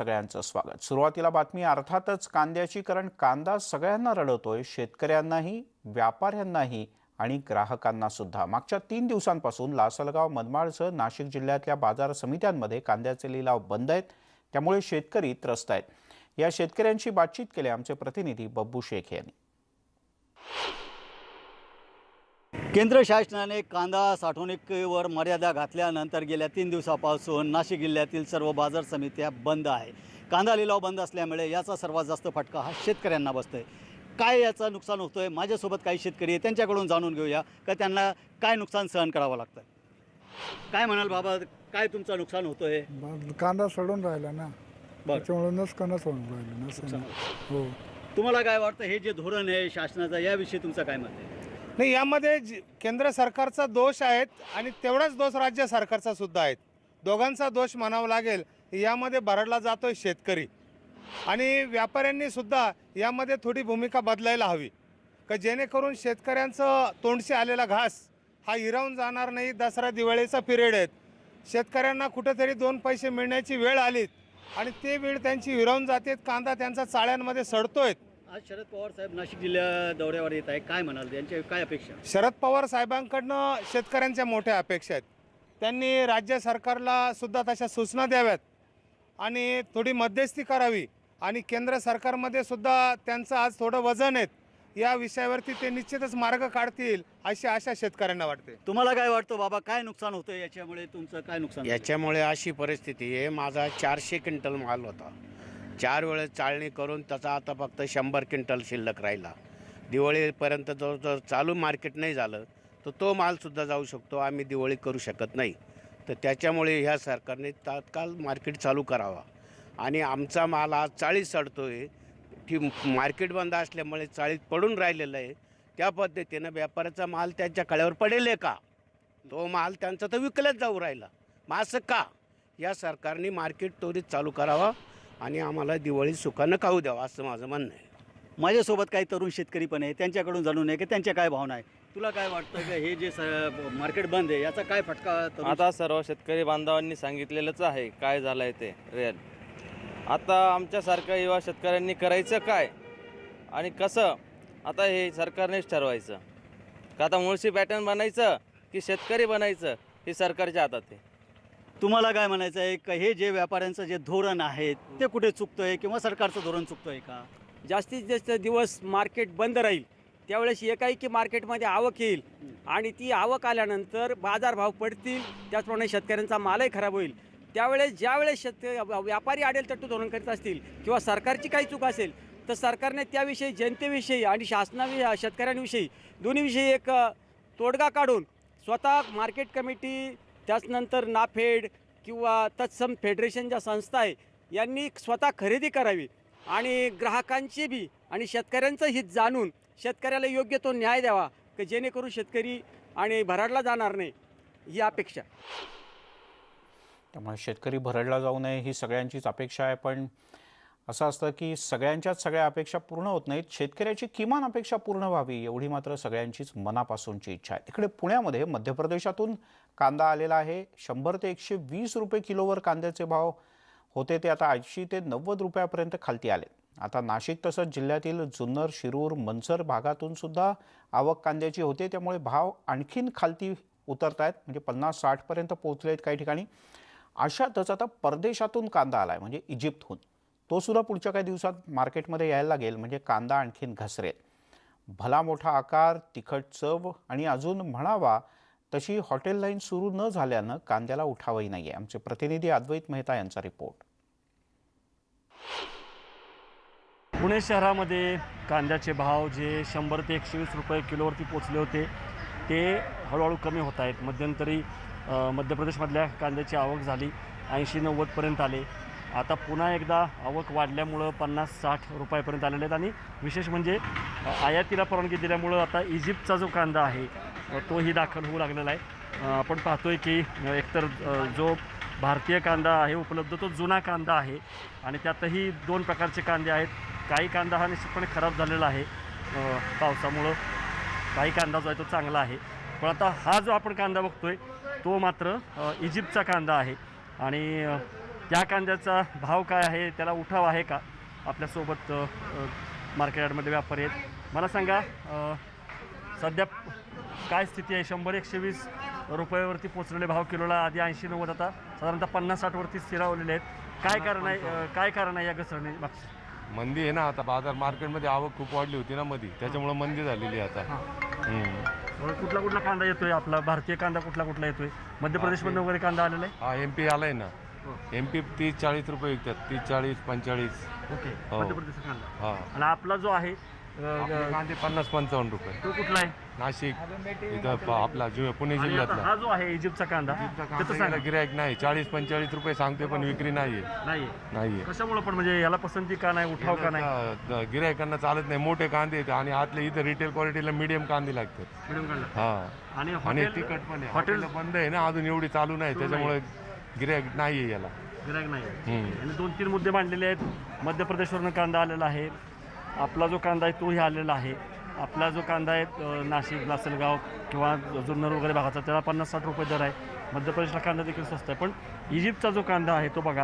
सगळ्यांचं स्वागत. सुरुवातीला बातमी अर्थातच कांद्याची कारण कांदा सगळ्यांना रडवतोय शेतकऱ्यांनाही व्यापाऱ्यांनाही आणि ग्राहकांना सुद्धा मागच्या तीन दिवसांपासून लासलगाव मनमाडसह नाशिक जिल्ह्यातल्या बाजार समित्यांमध्ये कांद्याचे लिलाव बंद आहेत. त्यामुळे शेतकरी त्रस्त आहेत. या शेतकऱ्यांशी बातचीत केली आमचे प्रतिनिधी बब्बू शेख यांनी. केंद्र शासनाने कांदा साठवणुकीवर मर्यादा घातल्यानंतर गेल्या तीन दिवसापासून नाशिक जिल्ह्यातील सर्व बाजार समित्या बंद आहे कांदा लिलाव बंद असल्यामुळे याचा सर्वात जास्त फटका हा शेतकऱ्यांना बसतोय. काय याचं नुकसान होतोय? माझ्यासोबत काही शेतकरी आहे त्यांच्याकडून जाणून घेऊया. का त्यांना काय नुकसान सहन करावं लागतं? काय म्हणाल बाबा काय तुमचं नुकसान होतोय? ब- कांदा सडून राहिला ना. त्याच्यामुळे नुकसानच होऊन राहिलं नुकसान हो. तुम्हाला काय वाटतं हे जे धोरण आहे शासनाचं याविषयी तुमचं काय मत आहे? नाही यामध्ये जी- केंद्र सरकारचा दोष आहेत आणि तेवढाच दोष राज्य सरकारचा सुद्धा आहेत. दोघांचा दोष म्हणावा लागेल यामध्ये भरडला जातोय शेतकरी. आणि व्यापाऱ्यांनी सुद्धा यामध्ये थोडी भूमिका बदलायला हवी. का जेणेकरून शेतकऱ्यांचं तोंडशी आलेला घास हा हिरावून जाणार नाही दसरा दिवाळीचा पिरियड आहेत. शेतकऱ्यांना कुठेतरी दोन पैसे मिळण्याची वेळ आलीत आणि ते वेळ त्यांची हिरावून जाते कांदा त्यांचा चाळ्यांमध्ये सडतोय आज शरद पवार साहेब नाशिक जिल्ह्या दौऱ्यावर येत आहे काय म्हणाल? यांच्या काय अपेक्षा? शरद पवार साहेबांकडनं शेतकऱ्यांच्या मोठ्या अपेक्षा आहेत. त्यांनी राज्य सरकारला सुद्धा तशा सूचना द्याव्यात आणि थोडी मध्यस्थी करावी आणि केंद्र सरकारमध्ये सुद्धा त्यांचं आज थोडं वजन आहेत. या विषयावरती ते निश्चितच मार्ग काढतील अशी आशा शेतकऱ्यांना वाटते. तुम्हाला काय वाटतं बाबा? काय नुकसान होतं याच्यामुळे? तुमचं काय नुकसान होतंय? याच्यामुळे अशी परिस्थिती आहे. माझा चारशे क्विंटल माल होता. चार वेळेस चाळणी करून त्याचा आता फक्त शंभर क्विंटल शिल्लक राहिला. दिवाळीपर्यंत जो जर चालू मार्केट नाही झालं तर तो मालसुद्धा जाऊ शकतो आम्ही दिवाळी करू शकत नाही. तर त्याच्यामुळे ह्या सरकारने तात्काळ मार्केट चालू करावा. आणि आमचा माल आज चाळीस चढतो आहे की मार्केट बंद असल्यामुळे चाळीत पडून राहिलेलं आहे. त्या पद्धतीनं व्यापाऱ्याचा माल त्यांच्या कळ्यावर पडेल आहे का? तो माल त्यांचा तर विकल्याच जाऊ राहिला. मग असं का? या सरकारने मार्केट त्वरित चालू करावा. आणि आम्हाला दिवाळी सुखानं खाऊ द्यावा असं माझं म्हणणं आहे. माझ्यासोबत काही तरुण शेतकरी पण आहे त्यांच्याकडून जाणून आहे की त्यांच्या काय भावना आहे? तुला काय वाटतं की हे जे स- मार्केट बंद आहे याचा काय फटका तरुण आता सर्व शेतकरी बांधवांनी सांगितलेलंच आहे काय झालं आहे ते रिअल आता आमच्यासारख्या युवा शेतकऱ्यांनी करायचं काय? आणि कसं? आता हे सरकारनेच ठरवायचं. का आता मुळशी पॅटर्न बनायचं की शेतकरी बनायचं हे सरकारच्या हातात आहे? तुम्हाला काय म्हणायचं आहे? का हे जे व्यापाऱ्यांचं जे धोरण आहे ते कुठे चुकतंय किंवा सरकारचं धोरण चुकतंय का? जास्तीत जास्त दिवस मार्केट बंद राहील त्यावेळेस एकाएकी मार्केटमध्ये आवक येईल आणि ती आवक आल्यानंतर बाजारभाव पडतील त्याचप्रमाणे शेतकऱ्यांचा मालही खराब होईल. त्यावेळेस ज्यावेळेस शेतक व्यापारी आडेल तट्टू धोरण करीत असतील किंवा सरकारची काही चूक असेल तर सरकारने त्याविषयी जनतेविषयी आणि शासनावि शेतकऱ्यांविषयी दोन्हीविषयी एक तोडगा काढून स्वतः मार्केट कमिटी त्याचनंतर नाफेड किंवा तत्सम फेडरेशन ज्या संस्था आहे यांनी स्वतः खरेदी करावी. आणि ग्राहकांची बी आणि शेतकऱ्यांचं हित जाणून शेतकऱ्याला योग्य तो न्याय द्यावा की जेणेकरून शेतकरी आणि भराडला जाणार नाही ही अपेक्षा. त्यामुळे शेतकरी भरडला जाऊ नये ही सगळ्यांचीच अपेक्षा आहे पण असं असतं की सगळ्यांच्याच सगळ्या अपेक्षा पूर्ण होत नाहीत. शेतकऱ्याची किमान अपेक्षा पूर्ण व्हावी एवढी मात्र सगळ्यांचीच मनापासूनची इच्छा आहे. इकडे पुण्यामध्ये मध्य प्रदेशातून कांदा आलेला आहे. शंभर ते एकशे वीस रुपये किलोवर कांद्याचे भाव होते. ते आता ऐंशी ते नव्वद रुपयापर्यंत खालती आले. आता नाशिक तसंच जिल्ह्यातील जुन्नर शिरूर मनसर भागातून सुद्धा आवक कांद्याची होते. त्यामुळे भाव आणखीन खालती उतरत आहेत म्हणजे पन्नास साठपर्यंत पोहोचले आहेत काही ठिकाणी. अशातच आता परदेशातून कांदा आला आहे म्हणजे इजिप्तहून. तो सुद्धा पुढच्या काही दिवसात मार्केटमध्ये यायला लागेल म्हणजे कांदा आणखीन घसरेल. भला मोठा आकार तिखट चव आणि अजून म्हणावा तशी हॉटेल लाईन सुरू न झाल्यानं कांद्याला उठावही नाही आहे आमचे प्रतिनिधी अद्वैत मेहता यांचा रिपोर्ट. पुणे शहरामध्ये कांद्याचे भाव जे शंभर ते एकशे वीस रुपये किलोवरती पोचले होते ते हळूहळू कमी होत आहेत. मध्यंतरी मध्य प्रदेशमधल्या कांद्याची आवक झाली ऐंशी नव्वदपर्यंत आले. आता पुन्हा एकदा आवक वाढल्यामुळं पन्नास साठ रुपयापर्यंत आलेले आहेत. आणि विशेष म्हणजे आयातीला परवानगी दिल्यामुळं आता इजिप्तचा जो कांदा आहे तोही दाखल होऊ लागलेला आहे. आपण पाहतोय की एकतर जो भारतीय कांदा आहे उपलब्ध तो जुना कांदा आहे. आणि त्यातही दोन प्रकारचे कांदे आहेत. काही कांदा हा निश्चितपणे खराब झालेला आहे. पावसामुळं काही कांदा जो आहे तो चांगला आहे. पण आता हा जो आपण कांदा बघतोय तो मात्र इजिप्तचा कांदा आहे. आणि त्या कांद्याचा भाव काय आहे त्याला उठाव आहे का? आपल्यासोबत मार्केट यार्डमध्ये व्यापारी आहेत. मला सांगा सध्या काय स्थिती आहे? शंभर एकशे वीस रुपयावरती पोचलेले भाव किलोला आधी ऐंशी नव्वद आता साधारणतः पन्नास साठवरती स्थिरावलेले आहेत. काय कारण आहे काय कारण आहे या घसरणी मागचं मंदी आहे ना आता बाजार मार्केटमध्ये आवक खूप वाढली होती ना मध्ये त्याच्यामुळे मंदी झालेली आहे आता. कुठला कुठला कांदा येतोय आपला? भारतीय कांदा कुठला कुठला येतोय? मध्य प्रदेशमधून वगैरे कांदा आलेला आहे? हा एम पी आलाय ना. एम पी तीस चाळीस रुपये विकतात. तीस चाळीस पंचेचाळीस. ओके. हो. मध्य प्रदेशचा कांदा. हा. आणि आपला जो आहे अ, आपले अ, कांदे पन्नास पंचावन्न रुपये. तो कुठला आहे? नाशिक. इथं प- आपला जु पुणे आणि आता जिल्ह्यातला. हा जो आहे इजिप्तचा कांदा त्याचं सांगा. गिरायक नाही. चाळीस पंचेचाळीस रुपये सांगते पण विक्री नाहीये. नाहीये. नाहीये. कशामुळे पण म्हणजे याला पसंती का नाही उठाव का नाही? गिरायकांना चालत नाही. मोठे कांदे आहेत आणि आतले इथं रिटेल क्वालिटीला मिडियम कांदे लागतात. मिडियम कांदा. हा. आणि आणि हॉटेल तिखट पण आहे. हॉटेल हॉटेल बंद आहे ना अजून एवढी चालू नाही. त्याच्यामुळे गिरायक नाहीये याला. गिरायक नाही हम्म. आणि दोन तीन मुद्दे मांडलेले आहेत. मध्य प्रदेशवरून कांदा आलेला आहे. आपला जो कांदा आहे तोही आलेला आहे. आपला जो कांदा आहे अ, नाशिक लासलगाव किंवा जुन्नर वगैरे भागाचा त्याला पन्नास साठ रुपये दर आहे. मध्य प्रदेशला कांदा देखील स्वस्त आहे. पण इजिप्तचा जो कांदा आहे तो बघा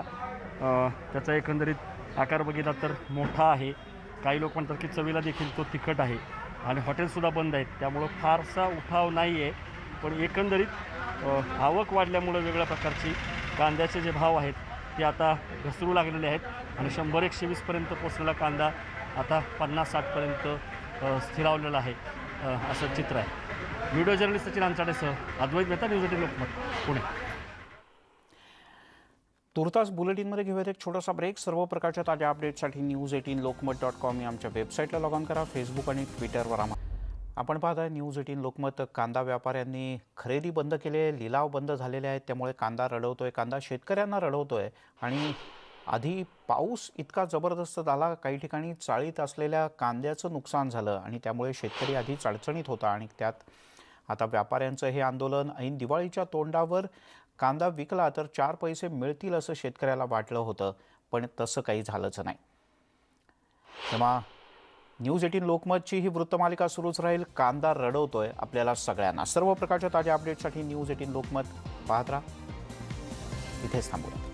अ, त्याचा एकंदरीत आकार बघितला तर मोठा आहे. काही लोक म्हणतात की चवीला देखील तो तिखट आहे. आणि हॉटेलसुद्धा बंद आहेत. त्यामुळं फारसा उठाव नाही आहे पण एकंदरीत अ, आवक वाढल्यामुळं वेगळ्या प्रकारची कांद्याचे जे भाव आहेत ते आता घसरू लागलेले आहेत आणि शंभर एकशे वीसपर्यंत पोचलेला कांदा आता पन्नास साठपर्यंत स्थिरावलेला आहे असं चित्र आहे. व्हिडिओ जर्नलिस्ट सचिन आंचाडेसह अद्वैत मेहता न्यूज एटीन लोकमत पुणे. तुर्तास बुलेटिनमध्ये घेऊयात एक छोटासा ब्रेक सर्व प्रकारच्या ताज्या अपडेटसाठी news eighteen Lokmat dot com या आमच्या वेबसाईटला लॉग ऑन करा फेसबुक आणि ट्विटरवर आम्हाला आपण पाहताय न्यूज एटीन लोकमत. कांदा व्यापाऱ्यांनी खरेदी बंद केले आहे लिलाव बंद झालेले आहेत त्यामुळे कांदा रडवतोय कांदा शेतकऱ्यांना रडवतोय आणि आधी पाऊस इतका जबरदस्त झाला काही ठिकाणी चाळीत असलेल्या कांद्याचं नुकसान झालं आणि त्यामुळे शेतकरी आधीच अडचणीत होता आणि त्यात आता व्यापाऱ्यांचं हे आंदोलन ऐन दिवाळीच्या तोंडावर कांदा विकला तर चार पैसे मिळतील असं शेतकऱ्याला वाटलं होतं पण तसं काही झालंच नाही. तेव्हा न्यूज एटीन लोकमतची ही वृत्तमालिका सुरूच राहील. कांदा रडवतोय आपल्याला सगळ्यांना. सर्व प्रकारच्या ताज्या अपडेटसाठी न्यूज एटीन लोकमत पाहत राहा. इथेच थांबूया.